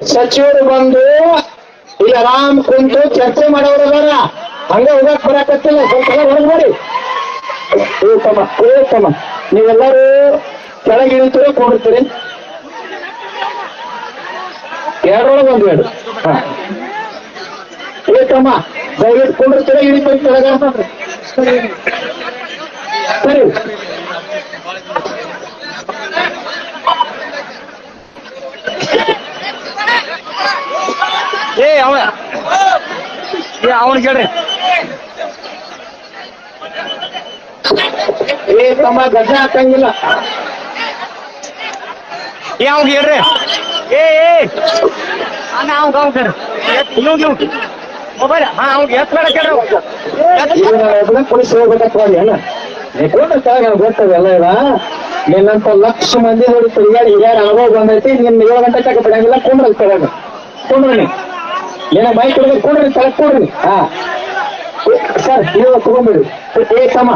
ಸಚಿವರು ಬಂದು, ಇಲ್ಲಿ ಆರಾಮ್ ಕುಂತು ಚರ್ಚೆ ಮಾಡೋರು ಅದಾರ. ಹಂಗ ಹೋಗಕ್ ಬರಕತ್ತಿಲ್ಲ. ಸ್ವಲ್ಪ ಹೊರಗೆ ಮಾಡಿ ಏತಮ್ಮ ಏತಮ್ಮ ನೀವೆಲ್ಲರೂ ಕೆಳಗೆ ಇಳಿತೀರಿ, ಕೂಡಿರ್ತೀರಿ? ಎರಡರೊಳಗೆ ಒಂದು ಎರಡು. ಹಾ. ಏತಮ್ಮ ದಯವಿಟ್ಟು ಕೂಡಿರ್ತೀರ? ಇಳಿತೀರಿ ಕೆಳಗ ಸರಿ. ಏ ಅವ ಏ ಅವನ್ ಕೇಳ್ರಿ. ಏ ತಮ್ಮ ಗಡ್ಡ ಹಾಕಂಗಿಲ್ಲ. ಏ ಅವ್ನ್ ಹೇಳ್ರಿ ಏ ಏ. ಅಣ್ಣ ನೀವು ನೀವು ಮೊಬೈಲ್ ಹಾ ಅವ್ನ್ ಎತ್ ಬೇಡ ಕೇಳ್ರಿ ಪೊಲೀಸ್ ಹೋಗ್ಬೇಕಪ್ಪ ನನಗೆ ಗೊತ್ತದ ಎಲ್ಲ ಇಲ್ಲ ನಿನ್ನಂತ ಲಕ್ಷ ಮಂದಿ ನೋಡಿ ತಿರುಗಾಡಿ ಹಿರಿಯರ ಅನುಭವ ಬಂದೈತಿ ನಿನ್ನ ಏಳು ಗಂಟೆ ತಕ್ಕ ಬಿಡಂಗಿಲ್ಲ ಕುಂಡ್ರಿ ತಗೊಂಡು. ಕುಂಡ್ರಿ ಏನ ಮೈ ಕೊಡ್ರಿ ಸರ್ ಕೊಡ್ರಿ. ಹಾ. ಸರ್ ನೀವು ತಗೊಂಡ್ಬಿಡಿ. ಏ ತಮ್ಮ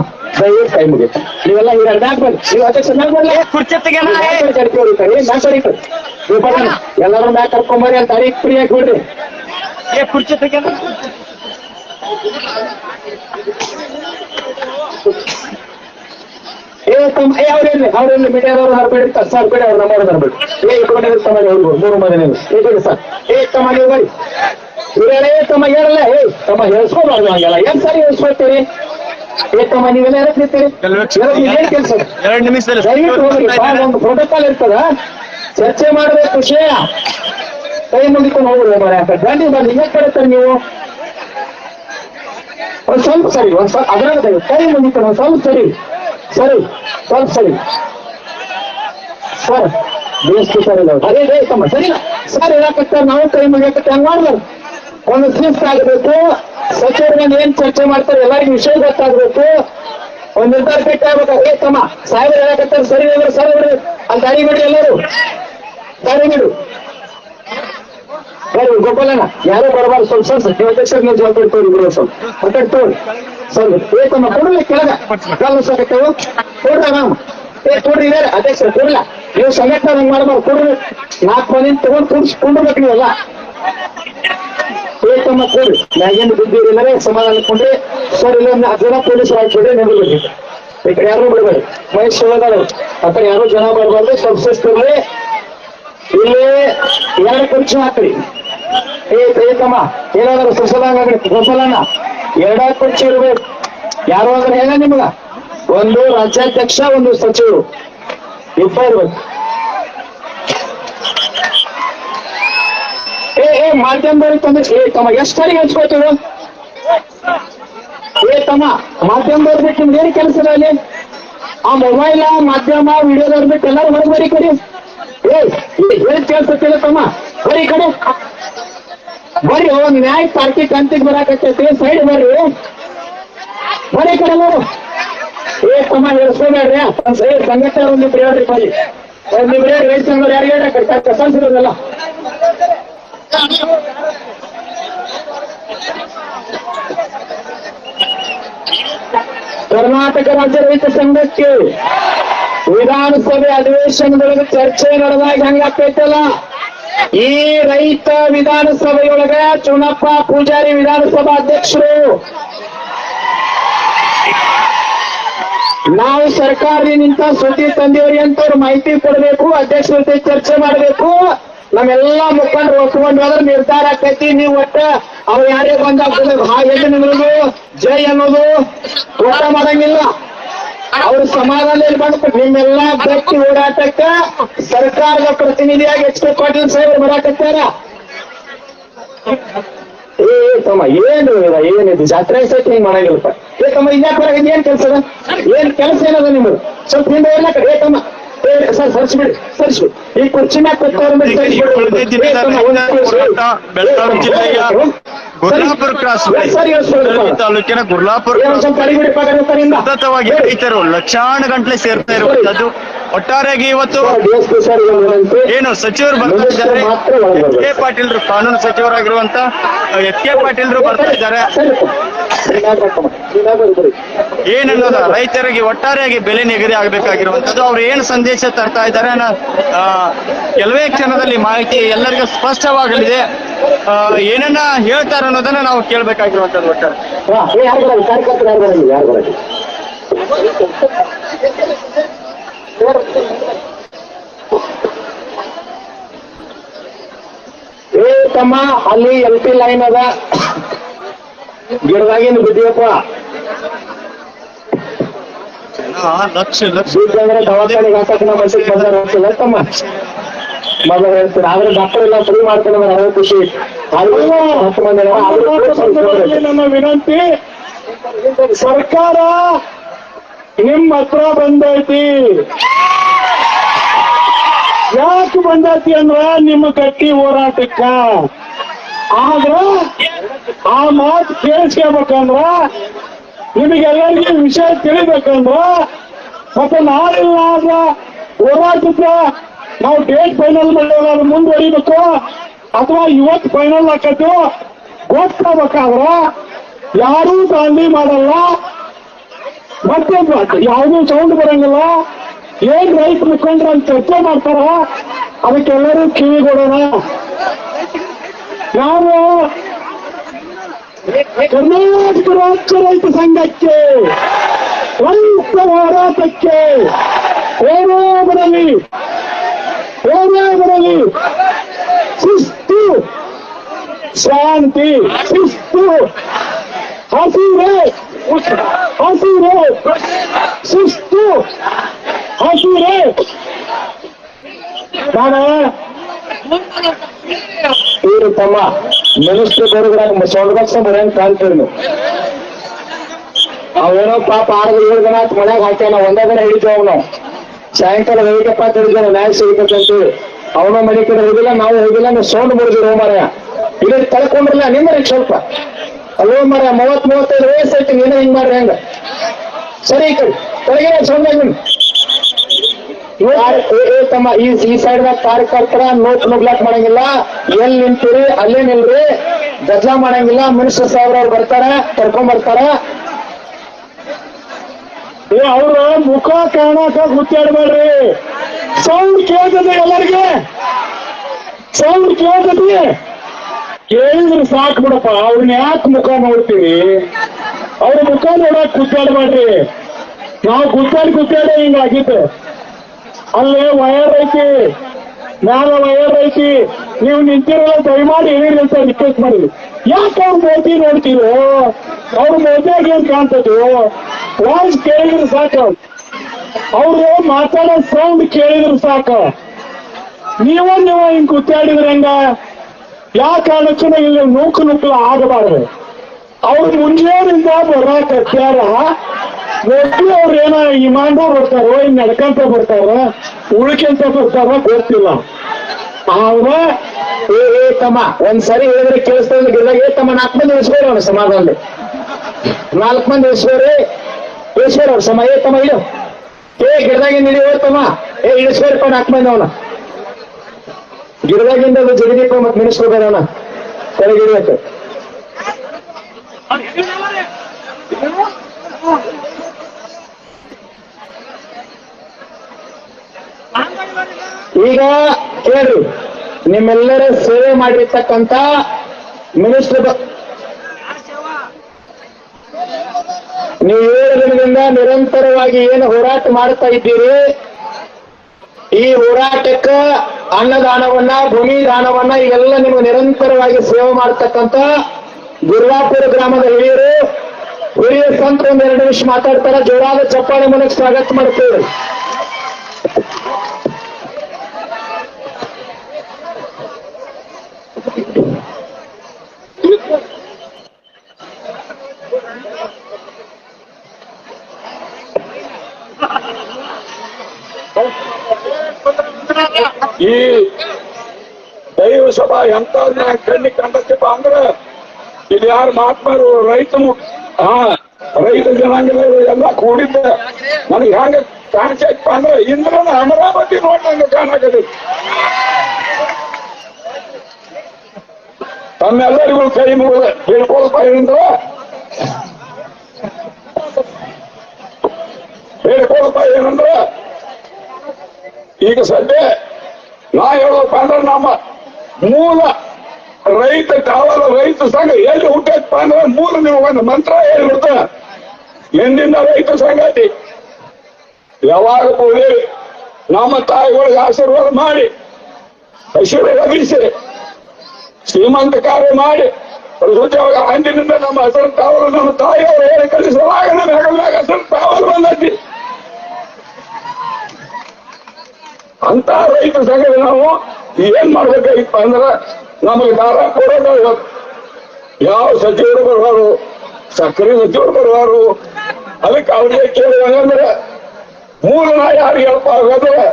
ಕೈ ಮುಗಿತು. ನೀವೆಲ್ಲ ಈಗ ನಾಲ್ಕು ನೀವು ಅಧ್ಯಕ್ಷ ನಾಲ್ಕು ಏ, ಕುರ್ಚಿ ತೆಗೆನ ಏ. ಎಲ್ಲರೂ ಮ್ಯಾಕ್ ಕರ್ಕೊಂಬರಿ ಅಂತ ತಾರೀಖ್ ಫ್ರೀ ಆಗಿ ಬಿಡ್ರಿ. ಏ ಕುರ್ಚಿ ಏ ತಮ್ಮ ಏ ಅವ್ರೇನ್ರಿ ಮೀಡಿಯಾದವ್ರು ಹರಬೇಡಿ ಸರ್ ಬೇಡಿ ಅವ್ರು ನಮ್ಮವ್ರು ಹರಬೇಡಿ ಏ ಇಟ್ಕೊಂಡಿರಿ ತಮ್ಮ ಅವ್ರಿಗೂ ಮೂರು ಮನೆ ನೀವು ಏ ಬಿಡಿ ಸರ್ ಏ ತಮ್ಮ ನೀವು ಬರಿ ಇವ್ರೆಲ್ಲ ಏ ತಮ್ಮ ಹೇಳಲ್ಲ ಏ ತಮ್ಮ ಹೇಳ್ಸ್ಕೊಬಾರ್ದು ಹಂಗೆಲ್ಲ. ಏನ್ ಸರಿ ಹೇಳ್ಸ್ಕೊಳ್ತೀರಿ ಏ ತಮ್ಮ ನೀವೆಲ್ಲ ಹೇಳ್ತಿರ್ತೀರಿ ಏನ್ ಕೆಲಸ? ಎರಡು ನಿಮಿಷದಲ್ಲಿ ಒಂದು ಪ್ರೋಟೋಕಾಲ್ ಇರ್ತದ? ಚರ್ಚೆ ಮಾಡಬೇಕು ವಿಷಯ ಕೈ ಮುಗಿಕೊಂಡು ಹೋಗ್ರಿ ಮರ ಅಂತ. ಗಾಂಧಿ ಬಂದು ಹಿಂಗೆ ಕರೀತಾರೆ ನೀವು. ಒಂದ್ ಸ್ವಲ್ಪ ಸರಿ ಒಂದ್ ಸ್ವಲ್ಪ ಅದ್ರಾಗ ಕೈ ಮುಗಿಕೊಂಡು ಒಂದ್ ಸ್ವಲ್ಪ ಸರಿ. ಸರಿ. ಸ್ವಲ್ಪ ಸರಿ ಸರ್ ಬೇಸ್ಗೆ ಸರ್ ಅದೇ ಅದೇ, ತಮ್ಮ ಸರಿ ಹೇಳಕತ್ತಾರೆ ನಾವು ಕೈ ಮುಗಿಯಕತ್ತೆ ಹಂಗ್ ಮಾಡ್ಬಾರ್ದು. ಒಂದು ಶಿಸ್ತು ಆಗಬೇಕು. ಸಚಿವರುಗಳು ಏನ್ ಚರ್ಚೆ ಮಾಡ್ತಾರೆ? ಎಲ್ಲರಿಗೂ ವಿಷಯ ಗೊತ್ತಾಗ್ಬೇಕು. ಒಂದ್ ನಿರ್ಧಾರ ಬಿಟ್ಟು ಆಗ್ಬೇಕು ಏ, ತಮ್ಮ, ಸಾಹೇಬರು ಹೇಳಕತ್ತಾರೆ ಸರಿ ಸರಿ ಅಂತ ಅರಿಬಿಡಿ ಬಿಡಿ ಎಲ್ಲರೂ. ದಾರಿ ಬಿಡು. ಬರ್ರಿ ಗೋಪಾಲಣ್ಣ, ಯಾರೋ ಬರಬಾರ್ದು. ಸ್ವಲ್ಪ ಸರ್ ನೀವು ಅಧ್ಯಕ್ಷರ ನೀವು ಜವಾಬ್ದಾರಿ ತೋರಿ ಬಿಡುವ ಸ್ವಲ್ಪ. ಮಾತಾಡ್ ತೋರಿ ಸ್ವಲ್ಪ ಏಕಮ್ಮ ಕೊಡಲಿ ಕೆಳಗ? ಕಾಲು ಸಾಕತ್ತೇವು ಕೊಡ್ರ ನಾವು ಏ, ಕೊಡ್ರಿ, ಇದಾರೆ. ಅಧ್ಯಕ್ಷರ ಕೊಡ್ಲ ನೀವು ಸಂಘಟನೆ ನಂಗೆ ಮಾಡಬಾರ್ದು. ಕೊಡ್ರಿ. ನಾಲ್ಕು ಮನೆ ತಗೊಂಡು ಕುಡ್ಸ್ ಕೊಂಡ್ಬೇಕು ನೀವೆಲ್ಲ. ಏಕಮ್ಮ ಕೊಡ್ರಿ. ಮ್ಯಾಗಿಂದ ಬಿದ್ದಿರಿಲ್ಲರೆ ಸಮಾಧಾನ ಕೊಂಡ್ರಿ. ಸರ್, ಇಲ್ಲ ಹತ್ತು ಜನ ಪೊಲೀಸರು ಹಾಕ್ಬಿಡ್ರಿ ನಿಂದ್ಬಿಡ್ರಿ ಈ ಕಡೆ ಯಾರು ಬಿಡಬೇಡಿ ಮಹೇಶ್ ಶಿವದಾರ ಆ ಯಾರು ಜನ ಬರಬಾರ್ದು. ಸ್ವಲ್ಪ ಶಿಸ್ತಿರ್ಲಿ ಇಲ್ಲಿ ಎರಡು ಕುರ್ಚಿ ಹಾಕ್ರಿ. ಏ, ಪ್ರೀತಮ್ಮ, ಏನಾದ್ರು ಸುಸಲಾಂಗ ಗೊಸಲಣ್ಣ ಎರಡ ಕುರ್ಚಿ ಇರ್ಬೇಕು. ಯಾರು ಅಂದ್ರೆ ಹೇಳ ನಿಮ್ಗ? ಒಂದು ರಾಜ್ಯಾಧ್ಯಕ್ಷ, ಒಂದು ಸಚಿವರು. ಇಬ್ಬ ಇರ್ಬೇಕು. ಏ ಏ, ಮಾಧ್ಯಮದವ್ರಿಗೆ ತಂದ್ರೆ ಏ, ತಮ್ಮ, ಎಷ್ಟು ಸಾರಿ ಹಂಚ್ಕೋತೀವಿ ಏ, ತಮ್ಮ, ಮಾಧ್ಯಮದವ್ರ ಬಿಟ್ಟು ನಿಮ್ಗೆ ಏನು ಕೆಲಸ ಅಲ್ಲಿ? ಆ ಮೊಬೈಲ್ ಮಾಧ್ಯಮ ವಿಡಿಯೋ ಬಿಟ್ಟು ಎಲ್ಲರೂ ಹೊರಗೆ ಬರೀ ಕಡೆ. ಏ ಏನ್ ಕೇಳ್ಸತ್ತಿಲ್ಲ ತಮ್ಮ? ಬರೀ ಕಡೆ. ಬರ್ರಿ ಒಂದ್ ನ್ಯಾಯ ಪಾರ್ಟಿ ಕಂತಿಗೆ ಬರಾಕತ್ತೈತಿ ಸೈಡ್ ಬರ್ರಿ. ಬರೀ ಈ ಕಡೆ ಏ, ತಮ್ಮ ಹೇಳ್ಸ್ಕೊಬೇಡ್ರಿ ಒಂದ್ ಸೈಡ್ ಸಂಘಟನೆ ಒಂದಿಬ್ರು ಹೇಳ್ರಿ ಬರೀ. ಒಂದಿಬ್ರು ಹೇಳಿ ರೈತ ಸಂಘ ಯಾರು ಹೇಳಕ್ಕ ಕಸಲ್ಸಿರೋದಲ್ಲ ಕರ್ನಾಟಕ ರಾಜ್ಯ ರೈತ ಸಂಘಕ್ಕೆ ವಿಧಾನಸಭೆ ಅಧಿವೇಶನದೊಳಗೆ ಚರ್ಚೆ ನಡೆದಾಗ ಹಂಗಾಗ್ತೈತಲ್ಲ ಈ ರೈತ ವಿಧಾನಸಭೆಯೊಳಗ ಚುನಪ್ಪ ಪೂಜಾರಿ ವಿಧಾನಸಭಾ ಅಧ್ಯಕ್ಷರು. ನಾವು ಸರ್ಕಾರದಿಂದ ಸುದ್ದಿ ತಂದಿವ್ರಿ ಅಂತ ಅವ್ರು ಮಾಹಿತಿ ಕೊಡಬೇಕು, ಅಧ್ಯಕ್ಷರ ಜೊತೆ ಚರ್ಚೆ ಮಾಡಬೇಕು. ನಮ್ಮೆಲ್ಲಾ ಮುಖಂಡರು ಒಪ್ಕೊಂಡು ಹೋದ್ರೆ ನಿರ್ಧಾರ ಆಕೈತಿ ನೀವು ಒಟ್ಟ ಅವ್ರು ಯಾರೇ ಬಂದಾಗ ಹಾ ಎಲ್ಲಿ ನಿಲ್ಲೋದು ಜೈ ಅನ್ನೋದು ಊಟ ಮಾಡಂಗಿಲ್ಲ. ಅವ್ರ ಸಮಾಧಾನ ಇರ್ಬೇಕು ನಿಮ್ಮೆಲ್ಲ ಗಟ್ಟಿ ಓಡಾಟಕ್ಕ ಸರ್ಕಾರದ ಪ್ರತಿನಿಧಿಯಾಗಿ ಎಚ್ ಕೆ ಪಾಟೀಲ್ ಸಾಹೇಬರು ಬರಾಕತ್ತಾರ. ಏ ತಮ್ಮ, ಏನು ಏನಿದು ಜಾತ್ರೆ ಸಹಿತ ಹಿಂಗ್ ಮಾಡಂಗಿಲ್ಲಪ್ಪ. ಏ, ತಮ್ಮ ಇದ್ಯಾಕೆ ಹೊರಗೆ ಏನ್ ಕೆಲಸ ಏನ್ ಕೆಲಸ ಏನದ ನಿಮ್ದು? ಸ್ವಲ್ಪ ಹಿಂದೆ ಎಲ್ಲ ಏ, ತಮ್ಮ ಸರ್ ಸರ್ಸ್ಬಿಡಿ ಸರ್ಸ್ಬಿಡಿ. ಈ ಕುರ್ಚಿ ಮ್ಯಾಗ. ಬೆಳಗಾವಿ ಜಿಲ್ಲೆಯ ಗುರ್ಲಾಪುರ ಕ್ರಾಸ್ ತಾಲೂಕಿನ ಗುರ್ಲಾಪುರ ಸತತವಾಗಿ ರೈತರು ಲಕ್ಷಾಣ ಗಂಟ್ಲೆ ಸೇರ್ತಾ ಇರುವಂತದ್ದು. ಒಟ್ಟಾರೆಯಾಗಿ ಇವತ್ತು ಏನು ಸಚಿವರು ಬರ್ತಾ ಇದ್ದಾರೆ. ಎಚ್ ಕೆ ಪಾಟೀಲ್ರು ಕಾನೂನು ಸಚಿವರಾಗಿರುವಂತ ಎಚ್ ಕೆ ಪಾಟೀಲ್ರು ಬರ್ತಾ ಇದ್ದಾರೆ. ಏನನ್ನೋದು? ರೈತರಿಗೆ ಒಟ್ಟಾರೆಯಾಗಿ ಬೆಲೆ ನಿಗದಿ ಆಗಬೇಕಾಗಿರುವಂತದ್ದು ಅವ್ರು ಏನ್ ಸಂದೇಶ ತರ್ತಾ ಇದ್ದಾರೆ ಕೆಲವೇ ಕ್ಷಣದಲ್ಲಿ ಮಾಹಿತಿ ಎಲ್ಲರಿಗೂ ಸ್ಪಷ್ಟವಾಗಲಿದೆ. ಏನನ್ನ ಹೇಳ್ತಾರೆ ಅನ್ನೋದನ್ನ ನಾವು ಕೇಳಬೇಕಾಗಿರುವಂತದ್ದು ಒಟ್ಟಾರೆ. ತಮ್ಮ, ಅಲ್ಲಿ ಎಲ್ ಪಿ ಲೈನ್ ಅದ. ಗಿಡದಾಗಿಂದ ಬಿದ್ದೀವಪ್ಪ ಲಕ್ಷ ಲಕ್ಷ. ಬಿದ್ದಂದ್ರೆ ದವಾಖಾನೆಗೆ ಹಾಕಕ್ ನಮ್ಮ ಮನಸ್ಸಿಗೆ ಬಂದಾರ ಅಂತಿಲ್ಲ ತಮ್ಮ ಮೊದಲು ಹೇಳ್ತೀನಿ ಆದ್ರೆ ಡಾಕ್ಟರ್ ಎಲ್ಲ ಫ್ರೀ ಮಾಡ್ತಾರೆ ಅಂದ್ರೆ ಅದೇ ಖುಷಿ. ನನ್ನ ವಿನಂತಿ. ಸರ್ಕಾರ ನಿಮ್ ಹತ್ರ ಬಂದೈತಿ. ಯಾಕೆ ಬಂದೈತಿ ಅಂದ್ರ ನಿಮ್ಮ ಕಟ್ಟಿ ಹೋರಾಟಕ್ಕ. ಆದ್ರ ಆ ಮಾತು ಕೇಳಿಸ್ಕೋಬೇಕಂದ್ರ ನಿಮಗೆಲ್ಲರಿಗೂ ವಿಷಯ ತಿಳಿಬೇಕಂದ್ರ ಮತ್ತೆ ನಾಳಿಲ್ಲ ಆದ್ರೆ ಹೋರಾಟದ ನಾವು ಡೇಟ್ ಫೈನಲ್ ಮಾಡೋಣ ಮುಂದುವರಿಬೇಕು ಅಥವಾ ಇವತ್ತು ಫೈನಲ್ ಹಾಕತ್ತು ಗೊತ್ತಾಗಬೇಕಾದ್ರ ಯಾರೂ ದಾಂಧಿ ಮಾಡಲ್ಲ. ಮತ್ತೆ ಯಾವುದೂ ಸೌಂಡ್ ಬರಂಗಿಲ್ಲ. ಏನ್ ರೈತ ಮುಖಂಡ್ರ ಅಂತ ಚರ್ಚೆ ಮಾಡ್ತಾರ ಅದಕ್ಕೆಲ್ಲರೂ ಕಿವಿಗೊಡೋಣ. ನಾವು ಕರ್ನಾಟಕ ರಾಜ್ಯ ರೈತ ಸಂಘಕ್ಕೆ ರೈತ ಹೋರಾಟಕ್ಕೆ ಏನೇ ಬರಲಿ ಏನೇ ಬರಲಿ ಶಿಸ್ತು ಶಾಂತಿ ಶಿಸ್ತು ಹಸಿರೆ ಹಸಿರೆ ಶಿಸ್ತು ಹಸಿರೆ ನಾನು ಇವ್ರು ತಮ್ಮ ಮಿನಿಸ್ಟರ್ ಬರೋದ್ರಾಗ ಸೌಂಡ್ ಬಾಕ್ಸ್ ಬರಂಗ್ ಕಾಣ್ತೀರಿ ನೀವು ಅವೇನೋ ಪಾಪ ಆರು ಏಳು ದಿನ ಮನ್ಯಾಗ ಹಾಕ್ಯಾನ, ಒಂದೇ ದಿನ ಹಿಡಿತೇವ್ ಅವನು. ಸಾಯಂಕಾಲ ಹೋಗಿಕಪ್ಪ ತಿಳಿದ ನ್ಯಾಯ ಸಿಗಬೇಕಂತೇಳಿ ಅವನ ಮನೆ ಕಡೆ ಹೋಗಿಲ್ಲ, ನಾವು ಹೋಗಿಲ್ಲ ನೀವು ಸೌಂಡ್ ಮುಡಿದ್ರು ಮಾರಾಯ. ಇಲ್ಲಿ ಕಳ್ಕೊಂಡ್ರಲ್ಲ ನಿಮ್ಮರಿ ಸ್ವಲ್ಪ. ಅಲ್ಲೋ ಮಾರಾಯ ಮೂವತ್ ಮೂವತ್ತೈದು ವಯಸ್ಸೈತಿ, ನೀನೇ ಹಿಂಗ್ ಮಾಡ್ರಿ ಹೆಂಗ. ಸರಿ ಕಡೆ ಸೌಂಡ್ ತಮ್ಮ, ಈ ಸೈಡ್ ದಾಗ ಕಾರ್ಯಕರ್ತರ ನೋಟ್ ನುಗ್ಲಾಕ್ ಮಾಡಂಗಿಲ್ಲ. ಎಲ್ಲಿ ನಿಂತೀರಿ, ಅಲ್ಲೇ ನಿಲ್ರಿ. ಗಜಾ ಮಾಡಂಗಿಲ್ಲ, ಮಿನಿಸ್ಟರ್ ಸಾಹೇಬ್ರ ಅವ್ರು ಬರ್ತಾರ, ಕರ್ಕೊಂಡ್ ಬರ್ತಾರ. ಅವ್ರ ಮುಖ ಕಾಣಕ ಗುತ್ತಾಡ್ಬೇಡ್ರಿ ಸೌಂಡ್ ಕೇಳ್ತದೆ ಎಲ್ಲರಿಗೆ. ಸೌಂಡ್ ಕೇಳ್ತದೆ. ಕೇಳಿದ್ರೆ ಸಾಕು ಬಿಡಪ್ಪ ಅವ್ರನ್ನ ಯಾಕೆ ಮುಖ ನೋಡ್ತೀವಿ ಅವ್ರ ಮುಖ ನೋಡಕ್ ಗುದ್ದಾಡ್ಬೇಡ್ರಿ ನಾವು ಗುತ್ತಾಡಿ ಗುತ್ತಾಡ ಹಿಂಗಾಗಿದ್ದು ಅಲ್ಲಿ ವಯರ್ ಐತಿ ಮ್ಯಾಲ ವಯರ್ ಐತಿ ನೀವು ನಿಂತಿರಲ್ಲ ದಯಮಾಡಿ ಹೇಳಿರಿ ಅಂತ ರಿಕ್ವೆಸ್ಟ್ ಮಾಡಿ ಯಾಕೆ ಅವ್ರ ಮೋದಿ ನೋಡ್ತೀವೋ ಅವ್ರ ಮೋದಿಯಾಗ ಏನ್ ಕಾಣ್ತದೋ? ವಾಯ್ಸ್ ಕೇಳಿದ್ರು ಸಾಕು. ಅವ್ರು ಮಾತಾಡೋ ಸೌಂಡ್ ಕೇಳಿದ್ರು ಸಾಕು. ನೀವು ನೀವು ಹಿಂಗ್ ಗುದ್ದಾಡಿದ್ರೆ ಹೆಂಗ? ಯಾವ ಕಾರಣಕ್ಕೂ ಇಲ್ಲಿ ನೂಕು ನುಗ್ಗಲು ಆಗಬಾರ್ದು? ಅವ್ರು ಮುಂಜಾನಿಂದ ಬರಾಕತ್ಯಾರ ಮೋಸ್ಟ್ಲಿ ಅವ್ರು ಏನೋ ಇಮಾಂಡು ಬರ್ತಾರೋ ಇನ್ ನಡ್ಕಂತ ಬರ್ತಾರ ಉಳ್ಕೆಂತ ಬರ್ತಾರ ಗೊತ್ತಿಲ್ಲ. ಅವ್ರ ಏ ಏ, ತಮ್ಮ ಒಂದ್ ಸರಿ ಹೇಳಿದ್ರೆ ಕೇಳಿಸ್ತಾ ಗಿಡದಾಗ, ಏ, ತಮ್ಮ, ನಾಲ್ಕು ಮಂದಿ ಇಳಿಸ್ಬೇಡ್ರಿ ಅವ್ನ ಸಮಾಧಾನದಲ್ಲಿ. ನಾಲ್ಕು ಮಂದಿ ಇಳಿಸ್ಬೇಡ್ರಿ ಇಳಿಸ್ಬೇಡ್ರಿ ಅವ್ರ ಸಮ, ಏ, ತಮ್ಮ ಏ ಗಿಡದಾಗಿಂದ ಇಳಿ ತಮ್ಮ. ಏ ಇಳಿಸ್ಬೇಡ್ರಪ್ಪ ನಾಲ್ಕು ಮಂದಿ ಅವನ. ಗಿಡದಾಗಿಂದ ಜಗದೀಪ ಮತ್ತೆ ಮಿನಿಸ್ಕೋಬೇಡ ಅವನ. ಕೆಳಗೆ ಈಗ ಕೇಳ್ರಿ, ನಿಮ್ಮೆಲ್ಲರ ಸೇವೆ ಮಾಡಿರ್ತಕ್ಕಂತ ಮಿನಿಸ್ಟರ್ ನೀವು ಏಳು ದಿನದಿಂದ ನಿರಂತರವಾಗಿ ಏನು ಹೋರಾಟ ಮಾಡ್ತಾ ಇದ್ದೀರಿ, ಈ ಹೋರಾಟಕ್ಕ ಅನ್ನದಾನವನ್ನ, ಭೂಮಿ ದಾನವನ್ನ ಇವೆಲ್ಲ ನೀವು ನಿರಂತರವಾಗಿ ಸೇವೆ ಮಾಡ್ತಕ್ಕಂತ ಗುರುವಾಪುರ ಗ್ರಾಮದ ಹಿರಿಯರು, ಹಿರಿಯ ಸಂತ ಒಂದ್ ಎರಡು ನಿಮಿಷ ಮಾತಾಡ್ತಾರ, ಜೋರಾದ ಚಪ್ಪಾಳೆ ಮೂಲಕ ಸ್ವಾಗತ ಮಾಡ್ತೇವೆ. ಈ ದೈವ ಸಭಾ ಎಂತ ಕಣ್ಣಿ ಕಂಡಕ್ಕಿಪ್ಪ ಅಂದ್ರ ಇಲ್ಲಿ ಯಾರು ಮಹಾತ್ಮರು, ರೈತ ಹಾ, ರೈತ ಜನಾಂಗದವರು ಎಲ್ಲ ಕೂಡಿದ್ದ. ನನಗೆ ಹೆಂಗ ಕಾಣಿಸಪ್ಪ ಅಂದ್ರ ಇಂದ್ರನ ಅಮರಾವತಿ ನೋಡ್ದಂಗ ಕಾಣಕತ್ತೆ ತಮ್ಮೆಲ್ಲರಿಗೂ ಕೈ ಮುಗಿದ ಬೇಡ್ಕೊಳ್ತಾ ಏನಂದ್ರ ಬೇಡ್ಕೊಳ್ತಾ ಏನಂದ್ರ, ಈಗ ಸದ್ಯ ನಾ ಹೇಳೋಪ್ಪ ಅಂದ್ರೆ ನಮ್ಮ ಮೂಲ ರೈತ, ಕಾವಲ ರೈತ ಸಂಘ ಎಲ್ಲಿ ಹುಟ್ಟೈತಪ್ಪ ಅಂದ್ರೆ ಮೂಲ ನೀವು ಒಂದು ಮಂತ್ರ ಹೇಳ್ಬಿಡ್ತ ಎಂದಿನ ರೈತ ಸಂಗತಿ ಯಾವಾಗ ಹೋಗಿ ನಮ್ಮ ತಾಯಿಗಳಿಗೆ ಆಶೀರ್ವಾದ ಮಾಡಿ ಹಸಿರು ಲಭಿಸಿ ಶ್ರೀಮಂತ ಕಾರ್ಯ ಮಾಡಿ ಪ್ರಸ್ತುತವಾಗ ಅಂದಿನಿಂದ ನಮ್ಮ ಹೆಸರು ಕಾವಲು, ನಮ್ಮ ತಾಯಿಯವರು ಹೇಳಿ ಕಲಿಸುವಾಗ ನಮ್ಮ ಹೆಗಲ್ನಾಗ ಹೆಸರು ಬಂದೈತಿ. ಅಂತ ರೈತ ಸಂಘದ ನಾವು ಏನ್ ಮಾಡ್ಬೇಕಾಗಿತ್ತು ಅಂದ್ರ ನಮಗೆ ದಾರ ಕೊಡೋದು ಯಾವ ಸಚಿವರು ಬರುವಾರು ಸಕ್ಕರೆ ಸಚಿವರು ಬರುವಾರು ಅದಕ್ಕೆ ಅವ್ರಿಗೆ ಕೇಳಿದ್ರೆ ಮೂಲ ನಾ ಯಾರು ಹೇಳಪ್ಪ ಆಗೋದ್ರೆ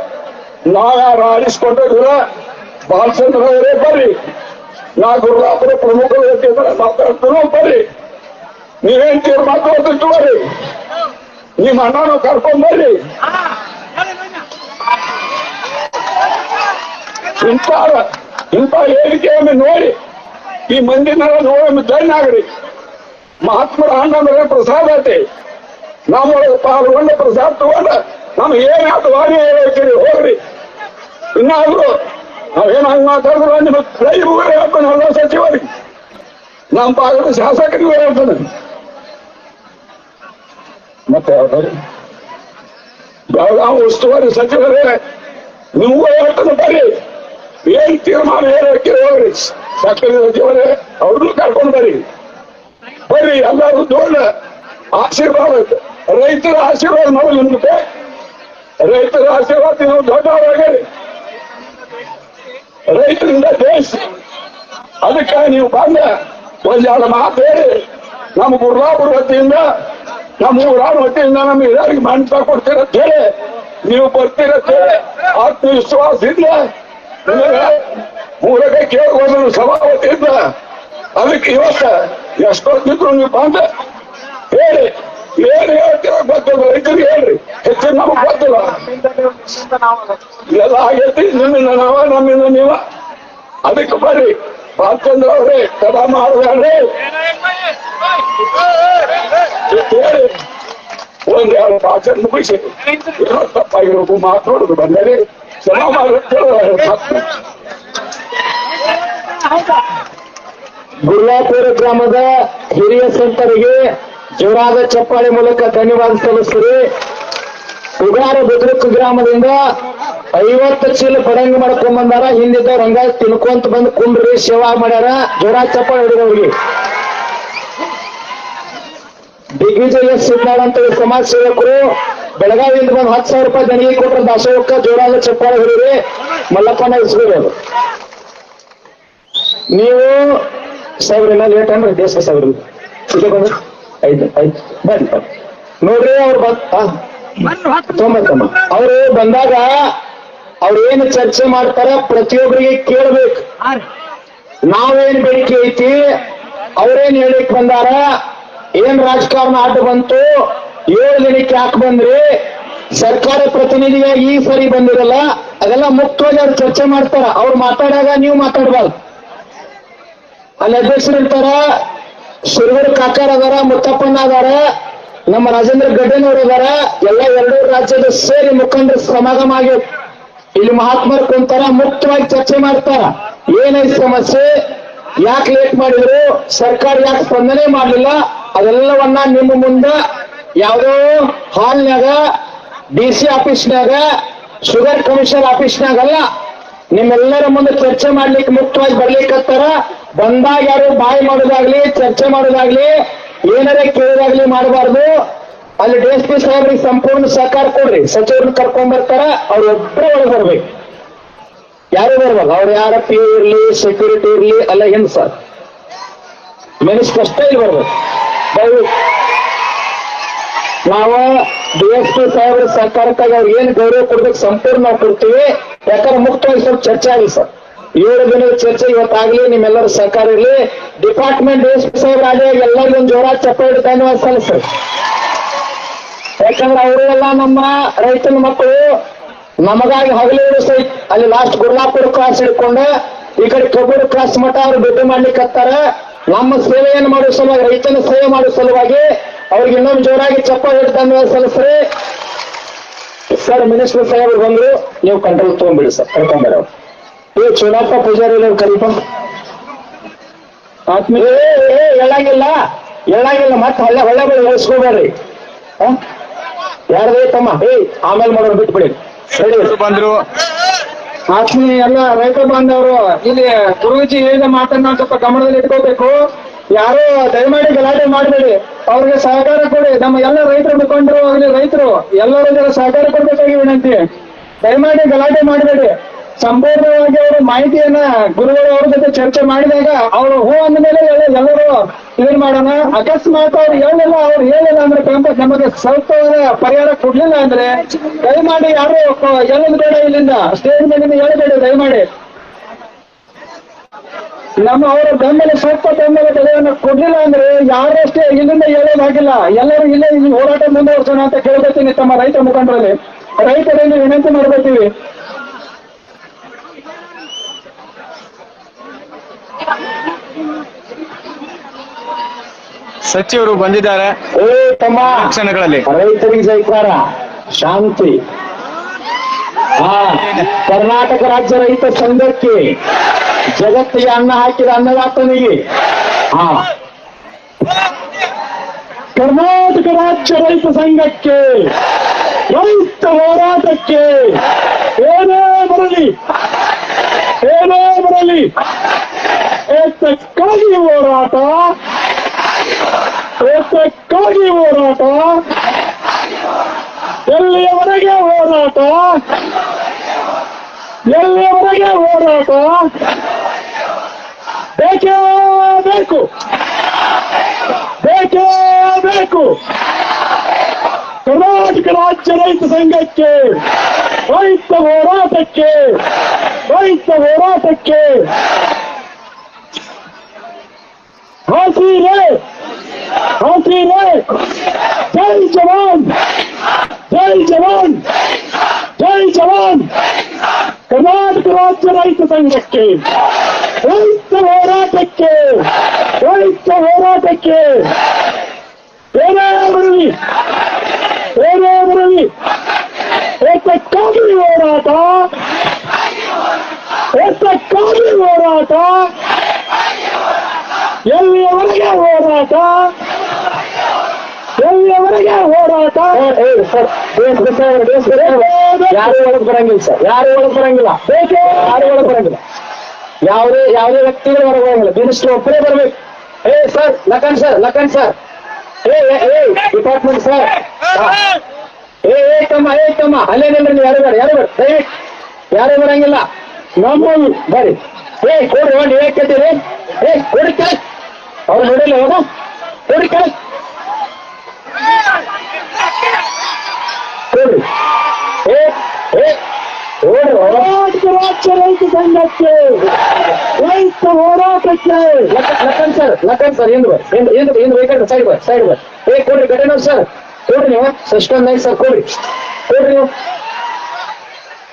ನಾ ಯಾರು ಆರಿಸ್ಕೊಂಡಿದ್ರ ಬಾಲಚಂದ್ರ ಅವರೇ ಬರ್ರಿ. ನಾ ಗುರುರಾಪುರ ಪ್ರಮುಖ ವ್ಯಕ್ತಿ ಅಂದ್ರೆ ಮಾತಾಡ್ತಾನೋ ಬರ್ರಿ. ನೀವೇನ್ ತೀರ್ ಮಾತಾಡ್ತಿತ್ತು ಬರ್ರಿ ನಿಮ್ಮ ಅಣ್ಣನು ಕರ್ಕೊಂಡ್ ಬರ್ರಿ. ಇಂಥ ಇಂಥ ಹೇಳಿಕೆಯನ್ನು ನೋಡಿ ಈ ಮಂದಿನೆಲ್ಲ ನೋಡಿ ಧನ್ಯಾಗ್ರಿ ಮಹಾತ್ಮರ ಅಣ್ಣಂದ್ರೆ ಪ್ರಸಾದ ಐತಿ. ನಮ್ಮೊಳಗೆ ಪಾಲ್ಗೊಂಡ ಪ್ರಸಾದ ತಗೊಂಡ ನಮ್ಗೆ ಏನಾದ್ರು ವಾಣಿ ಹೇಳ್ತೀರಿ, ಹೋಗ್ರಿ. ಇನ್ನಾದ್ರು ನಾವೇನು ಹಂಗ ಮಾತಾಡಿದ್ರು ನಿಮ್ಮ ಕೈ ಮುಗಿದು ಹೇಳ್ತಾನೆ ಎಲ್ಲ ಸಚಿವರಿಗೆ ನಮ್ಮ ಭಾಗದ ಶಾಸಕರಿಗೂ ಹೇಳ್ತಾನೆ ಮತ್ತೆ ಯಾವ್ದಾರು ಬೆಳಗಾವಿ ಉಸ್ತುವಾರಿ ಸಚಿವರೇ, ನಿಮಗೂ ಹೇಳ್ತಾನೆ ಬರ್ರಿ ಏನ್ ತೀರ್ಮಾನ ಹೇಳಕ್ಕೆ ಹೋಗ್ರಿ. ಸಕ್ಕರೆ ಸಚಿವರೇ ಅವ್ರನ್ನೂ ಕರ್ಕೊಂಡು ಬರ್ರಿ ಬರ್ರಿ ಎಲ್ಲರೂ ದೊಡ್ಡ ಆಶೀರ್ವಾದ ರೈತರ ಆಶೀರ್ವಾದ ನೋಡಿ ನಿಮ್ಗೆ. ರೈತರ ಆಶೀರ್ವಾದ ನೀವು ದೊಡ್ಡವರಾಗರಿ ರೈತರಿಂದ ದೇಶ. ಅದಕ್ಕೆ ನೀವು ಬಂದ ಒಂದೆರಡು ಮಾತು ಹೇಳಿ. ನಮ್ಮ ಗುರುಲಾಪುರ ವತಿಯಿಂದ, ನಮ್ಮ ಊರಾಣ ವತಿಯಿಂದ ನಮ್ಗೆ ಎಲ್ಲರಿಗೆ ಮಾನ್ಯತಾ ಕೊಡ್ತೀರಂತ ಹೇಳಿ. ನೀವು ಬರ್ತೀರಂತ ಹೇಳಿ. ಆತ್ಮವಿಶ್ವಾಸದಿಂದ ನಿಮಗೆ ಮೂರಕ್ಕೆ ಕೇಳ್ಬೋದು ಸಭಾವತಿಯಿಂದ ಅದಕ್ಕೆ ಇವತ್ತ ಎಷ್ಟೊತ್ತಿದ್ರು ನೀವು ಬಂದ? ಹೇಳಿ. ಏನ್ ಹೇಳ್ತೀರ ಗೊತ್ತಿಲ್ಲ. ರೈತರಿಗೆ ಹೇಳ್ರಿ. ಹೆಚ್ಚಿನ ನಮಗ್ ಗೊತ್ತಿಲ್ಲ. ಎಲ್ಲ ಆಗೈತಿ. ನಿಮ್ಮಿಂದ ನಾವ, ನಮ್ಮಿಂದ ನೀವ. ಅದಕ್ಕೆ ಬರ್ರಿ. ಬಾಲಚಂದ್ರ ಅವರೇ ತಡ ಮಾಡಬೇಡ್ರಿ ಹೇಳಿ. ಒಂದ್ ಎರಡು ಭಾಷಣ ಮುಗಿಸಿ. ತಪ್ಪಾಗಿರೋದು ಮಾತಾಡೋದು ಬಂದರೆ ಕ್ಷಮ ಗ್ರಾಮದ ಹಿರಿಯ ಸಂತರಿಗೆ ಜೋರಾದ ಚಪ್ಪಾಳೆ ಮೂಲಕ ಧನ್ಯವಾದ ಸಲ್ಲಿಸ್ತೀರಿ. ಉಗಾರ ಬುದ್ರಕ್ ಗ್ರಾಮದಿಂದ ಐವತ್ತು ಚೀಲ ಬಡಂಗ ಮಾಡ್ಕೊಂಡ್ ಬಂದಾರ. ಹಿಂದಿದ್ದ ಹಂಗ ತಿನ್ಕೊಂತ ಬಂದು ಕುಂಡ್ರಿ, ಸೇವಾ ಮಾಡ್ಯಾರ. ಜೋರಾದ ಚಪ್ಪಾಳೆ ಹಿಡಿದವ್ರಿಗೆ ದಿಗ್ವಿಜಯ ಸಿದ್ದಾಳ್ ಅಂತ ಸಮಾಜ ಸೇವಕರು ಬೆಳಗಾವಿಯಿಂದ ಬಂದು ಹತ್ತು ಸಾವಿರ ರೂಪಾಯಿ ದಣಿಗೆ ಕೊಟ್ಟರೆ ದಾಸೋಹಕ್ಕ ಜೋರಾದ ಚಪ್ಪಾಳೆ ಹೊಡಿರಿ ಮಲ್ಲಪ್ಪನ ಇಸ್ಕೊಡಿ ನೀವು ಸಾವಿರ ಲೇಟ್ ಅಂದ್ರೆ ದೇಶ ಸಾವಿರ ಐದು ಐದು, ಬನ್ನಿ. ನೋಡ್ರಿ ಅವ್ರು ತೊಂಬತ್ತಮ್ಮ. ಅವರು ಬಂದಾಗ ಅವ್ರು ಏನು ಚರ್ಚೆ ಮಾಡ್ತಾರ ಪ್ರತಿಯೊಬ್ಬರಿಗೆ ಕೇಳ್ಬೇಕು. ನಾವೇನ್ ಬೇಡಿಕೆ ಐತಿ, ಅವ್ರೇನ್ ಹೇಳಿಕ್ ಬಂದಾರ, ಏನ್ ರಾಜಕಾರಣ ಆಟ ಬಂತು ಏಳು ದಿನಕ್ಕೆ ಯಾಕೆ ಬಂದ್ರಿ? ಸರ್ಕಾರ ಪ್ರತಿನಿಧಿಯಾಗಿ ಈ ಸರಿ ಬಂದಿರಲ್ಲ, ಅದೆಲ್ಲ ಮುಕ್ತವಾಗಿ ಅವ್ರು ಚರ್ಚೆ ಮಾಡ್ತಾರ. ಅವ್ರು ಮಾತಾಡಾಗ ನೀವು ಮಾತಾಡ್ಬಾರ್ದು. ಅಲ್ಲಿ ಅಧ್ಯಕ್ಷರು ಇರ್ತಾರ ಸುರವರ ಕಾಕಾರ ಅದಾರ, ಮುತ್ತಪ್ಪಣ್ಣ ಅದಾರ, ನಮ್ಮ ರಾಜೇಂದ್ರ ಗಡ್ಡನವ್ರು ಅದಾರ ಎಲ್ಲ ಎರಡೂ ರಾಜ್ಯದ ಸೇರಿ ಮುಖಂಡರ ಸಮಾಗಮ ಆಗ್ಯದ ಇಲ್ಲಿ ಮಹಾತ್ಮರು ಕುಂತಾರ, ಮುಕ್ತವಾಗಿ ಚರ್ಚೆ ಮಾಡ್ತಾರ. ಏನೈತಿ ಸಮಸ್ಯೆ? ಯಾಕೆ ಲೇಟ್ ಮಾಡಿದ್ರು? ಸರ್ಕಾರ ಯಾಕೆ ಸ್ಪಂದನೆ ಮಾಡಲಿಲ್ಲ? ಅದೆಲ್ಲವನ್ನ ನಿಮ್ಮ ಮುಂದ ಯಾವ್ದೋ? ಹಾಲ್ನಾಗ ಡಿ ಸಿ ಆಫೀಸ್ನಾಗ ಶುಗರ್ ಕಮಿಷನರ್ ಆಫೀಸ್ನಾಗಲ್ಲ ನಿಮ್ಮೆಲ್ಲರ ಮುಂದೆ ಚರ್ಚೆ ಮಾಡ್ಲಿಕ್ಕೆ ಮುಕ್ತವಾಗಿ ಬರ್ಲಿಕ್ಕತ್ತಾರ. ಬಂದಾಗ ಯಾರು ಬಾಯಿ ಮಾಡೋದಾಗ್ಲಿ, ಚರ್ಚೆ ಮಾಡೋದಾಗ್ಲಿ, ಏನಾರೇ ಕೇಳೋದಾಗ್ಲಿ ಮಾಡಬಾರ್ದು. ಅಲ್ಲಿ ಡಿ ಎಸ್ ಪಿ ಸಾಹೇಬ್ರಿಗೆ ಸಂಪೂರ್ಣ ಸಹಕಾರ ಕೊಡ್ರಿ. ಸಚಿವರನ್ನ ಕರ್ಕೊಂಡ್ ಬರ್ತಾರ, ಅವ್ರ ಒಬ್ಬರೇ ಒಳಗೆ ಬರ್ಬೇಕು. ಯಾರು ಬರ್ಬಲ್ಲ ಅವ್ರು ಯಾರ ಪಿ ಇರ್ಲಿ ಸೆಕ್ಯೂರಿಟಿ ಇರ್ಲಿ, ಅಲ್ಲ ಹೆಂಗ್ ಸರ್. ಮೆನಿಸ್ ಕಷ್ಟ ಇಲ್ಲಿ ಬರ್ಬೇಕು. ನಾವು ಡಿ ಎಸ್ ಪಿ ಸಾಹೇಬ್ರ ಸರ್ಕಾರಕ್ಕಾಗಿ ಅವ್ರು ಏನ್ ಗೌರವ ಕೊಡ್ಬೇಕು ಸಂಪೂರ್ಣ ನಾವು ಕೊಡ್ತೀವಿ. ಯಾಕಂದ್ರೆ ಮುಕ್ತವಾಗಿ ಸ್ವಲ್ಪ ಚರ್ಚೆ ಆಗಲಿ ಸರ್. ಏಳು ದಿನದ ಚರ್ಚೆ ಇವತ್ತಾಗ್ಲಿ ನಿಮ್ಮೆಲ್ಲರ ಸರ್ಕಾರ ಇರ್ಲಿ. ಡಿಪಾರ್ಟ್ಮೆಂಟ್ ಸಾಹೇಬ್ ರಾಜ ಎಲ್ಲರಿಗೂ ಒಂದು ಜೋರ ಚಪ್ಪಾಳೆ ಧನ್ಯವಾದ ಸರ್ ಯಾಕಂದ್ರೆ ಅವರು ಎಲ್ಲ ನಮ್ಮ ರೈತನ ಮಕ್ಕಳು. ನಮಗಾಗಿ ಹಗಲಿರು ಸಹಿತ ಅಲ್ಲಿ ಲಾಸ್ಟ್ ಗುರ್ಲಾಪುರ ಕ್ರಾಸ್ ಹಿಡ್ಕೊಂಡು, ಈ ಕಡೆ ಕಬ್ಬೂರು ಕ್ರಾಸ್ ಮಠ ಅವ್ರು ಭೇಟಿ ಮಾಡ್ಲಿಕ್ಕೆ ನಮ್ಮ ಸೇವೆಯನ್ನು ಮಾಡುವ ಸಲುವಾಗಿ, ರೈತನ ಸೇವೆ ಮಾಡುವ ಸಲುವಾಗಿ ಅವ್ರಿಗೆ ಇನ್ನೊಂದು ಜೋರಾಗಿ ಚಪ್ಪಾಳೆ ಧನ್ಯವಾದ ಸಲ್ಲಿಸ್ರಿ. ಸರ್ ಮಿನಿಸ್ಟರ್ ಸಾಹೇಬ್ ಬಂದ್ರು. ನೀವು ಕಂಟ್ರೋಲ್ ತಗೊಂಡ್ಬಿಡಿ ಸರ್ ಕರ್ಕೊಂಡ್ಬರ ಏ ಚೋಡಪ್ಪ ಪೂಜಾರಿ ನೀವು ಕರೀಪ. ಆತ್ಮೀಯ ಹೇಳಂಗಿಲ್ಲ ಹೇಳಂಗಿಲ್ಲ ಮತ್ತೆ ಹೊಳ್ಳೆ ಹೊಳ್ಳೆ ಬಳಿ ಹೇಳ್ಸ್ಕೊಬೇಡ್ರಿ ಯಾರದೇ ತಮ್ಮ? ಏ ಆಮೇಲೆ ಮಾಡೋರು ಬಿಟ್ಬಿಡಿ. ಸರಿ. ಬಂದ್ರು? ಆತ್ಮೀಯ ಎಲ್ಲ ರೈತ ಬಾಂಧವರು ಇಲ್ಲಿ ಗುರುಜಿ ಹೇಳಿದ ಮಾತನ್ನ ಸ್ವಲ್ಪ ಗಮನದಲ್ಲಿ ಇಟ್ಕೋಬೇಕು. ಯಾರು ದಯಮಾಡಿ ಗಲಾಟೆ ಮಾಡಬೇಡಿ. ಅವ್ರಿಗೆ ಸಹಕಾರ ಕೊಡಿ. ನಮ್ಮ ಎಲ್ಲ ರೈತರು ಮುಖಂಡರು, ಆಗಲಿ ರೈತರು ಎಲ್ಲರಿಗೂ ಸಹಕಾರ ಕೊಡ್ಬೇಕಾಗಿ ವಿನಂತಿ. ದಯಮಾಡಿ ಗಲಾಟೆ ಮಾಡಬೇಡಿ. ಸಂಪೂರ್ಣವಾಗಿ ಅವರು ಮಾಹಿತಿಯನ್ನ ಗುರುಗಳು ಅವ್ರ ಜೊತೆ ಚರ್ಚೆ ಮಾಡಿದಾಗ ಅವರು ಹೂ ಅಂದ ಮೇಲೆ ಎಲ್ಲರೂ ಇದನ್ ಮಾಡೋಣ? ಅಕಸ್ಮಾತ್ ಅವ್ರು ಹೇಳಿಲ್ಲ ಅವ್ರು ಹೇಳಿಲ್ಲ ಅಂದ್ರೆ ನಮಗೆ ಸ್ವಲ್ಪ ಪರಿಹಾರ ಕೊಡ್ಲಿಲ್ಲ ಅಂದ್ರೆ ದಯಮಾಡಿ ಯಾರು ಎಲ್ಲದ ಬೇಡ ಇಲ್ಲಿಂದ. ಸ್ಟೇಜ್ ಮೇಲಿಂದ ಹೇಳಬೇಡಿ ದಯಮಾಡಿ. ನಮ್ಮ ಅವರ ಬೆಂಬಲ ಸ್ವಲ್ಪ ಬೆಂಬಲ ಬೆಲೆಯನ್ನು ಕೊಡ್ಲಿಲ್ಲ ಅಂದ್ರೆ ಯಾರಷ್ಟೇ ಇಲ್ಲಿಂದ ಹೇಳೋದಾಗಿಲ್ಲ ಎಲ್ಲರೂ ಇಲ್ಲೇ ಈ ಹೋರಾಟ ಮುಂದುವರ್ಸೋಣ ಅಂತ ಕೇಳ್ಕೊತೀನಿ ತಮ್ಮ ರೈತ ಮುಖಂಡರಲ್ಲಿ. ರೈತರಲ್ಲಿ ವಿನಂತಿ ಮಾಡ್ಕೊತೀವಿ ಸಚಿವರು ಬಂದಿದ್ದಾರೆ ತಮ್ಮ. ಕ್ಷಣಗಳಲ್ಲಿ. ರೈತರಿಗೆ ಜೈಕಾರ ಶಾಂತಿ. ಕರ್ನಾಟಕ ರಾಜ್ಯ ರೈತ ಸಂಘಕ್ಕೆ ಜಗತ್ತಿಗೆ ಅನ್ನ ಹಾಕಿದ ಅನ್ನದಾತನಿಗೆ ಹಾ. ಕರ್ನಾಟಕ ರಾಜ್ಯ ರೈತ ಸಂಘಕ್ಕೆ, ರೈತ ಹೋರಾಟಕ್ಕೆ ಏನೇ ಬರಲಿ ಏನೇ ಬರಲಿ, ಏತಕ್ಕಾಗಿ ಹೋರಾಟ ಏತಕ್ಕಾಗಿ ಹೋರಾಟ, ಎಲ್ಲಿಯವರೆಗೆ ಹೋರಾಟ ಎಲ್ಲಿಯವರೆಗೆ ಹೋರಾಟ ಬೇಕೇ ಬೇಕು. ಬೇಕೇ ಬೇಕು. ಕರ್ನಾಟಕ ರಾಜ್ಯ ರೈತ ಸಂಘಕ್ಕೆ, ರೈತ ಹೋರಾಟಕ್ಕೆ ರೈತ ಹೋರಾಟಕ್ಕೆ. ಹಸಿರೇ ಹಸಿರೇ ಜೈ ಜವಾನ್ ಜೈ ಜವಾನ್ ಜೈ ಜವಾನ್. ಕರ್ನಾಟಕ ರಾಜ್ಯ ರೈತ ಸಂಘಕ್ಕೆ ರೈತ ಹೋರಾಟಕ್ಕೆ ರೈತ ಹೋರಾಟಕ್ಕೆ ಏನೇ ಬರಲಿ ಏನೇ ಬರಲಿ ಏತಕ್ಕಾಗಿ ಹೋರಾಟ ಏತಕ್ಕಾಗಿ ಹೋರಾಟ ಎಲ್ಲಿಯವರೆಗೆ ಹೋರಾಟ ಎಲ್ಲಿಯವರೆಗೆ ಹೋರಾಟ ಯಾರು ಒಳಗ್ ಬರಂಗಿಲ್ಲ ಸರ್. ಯಾರು ಒಳಗ್ ಬರಂಗಿಲ್ಲ. ಯಾರು ಒಳಗ್ ಬರಂಗಿಲ್ಲ. ಯಾವುದೇ ಯಾವುದೇ ವ್ಯಕ್ತಿಗಳು ಹೊರಗೆ ಬರಂಗಿಲ್ಲ. ಮಿನಿಸ್ಟರ್ ಒಬ್ಬರೇ ಬರ್ಬೇಕು. ಏ sir, Lakhan sir Lakhan sir. ಏ ಡಿಪಾರ್ಟ್ಮೆಂಟ್ ಸರ್. ಏ ಏ, ತಮ್ಮ ಏ, ತಮ್ಮ. ಅಲ್ಲೇ ನಿಲ್ರಿ ಯಾರು ಬೇಡ ಯಾರು ಬೇಡ. ದಯವಿಟ್ಟು ಯಾರು ಬರಂಗಿಲ್ಲ. ನಮ್ಮೂ ಬರ್ರಿ ಏ, ಕೊಡ್ರಿ ಒಂದು ಏ, ಕೇಳ್ತೀರಿ? ಏ ಕೊಡಿ ಕೇಳಿ. ಅವ್ರು ನೋಡಿಲ್ಲ ಹೋಗು ಕೊಡಿ ಕೆಳ ಕೊಡ್ರಿ ಏ ಏ ಓಡ್ರಿ ಹೋರಾಟ ರಾಜ್ಯ ರೈತ ಸಂಘಕ್ಕೆ ರೈತ ಹೋರಾಟಕ್ಕೆ. ಲಖನ್ ಸರ್ ಲಕನ್ ಸರ್ ಏನ್ ಏನ್ ಏನು ಏನು ಬೇಕಾದ್ರೆ ಸೈಡ್ ಬರ್ ಸೈಡ್ ಬರ್ ಏ ಕೊಡ್ರಿ ಘಟನೆ ಸರ್ ಕೊಡ್ರಿ ನೀವು. ನೈಟ್ ಸರ್ ಕೊಡ್ರಿ. ಕೊಡ್ರಿ ನೀವು.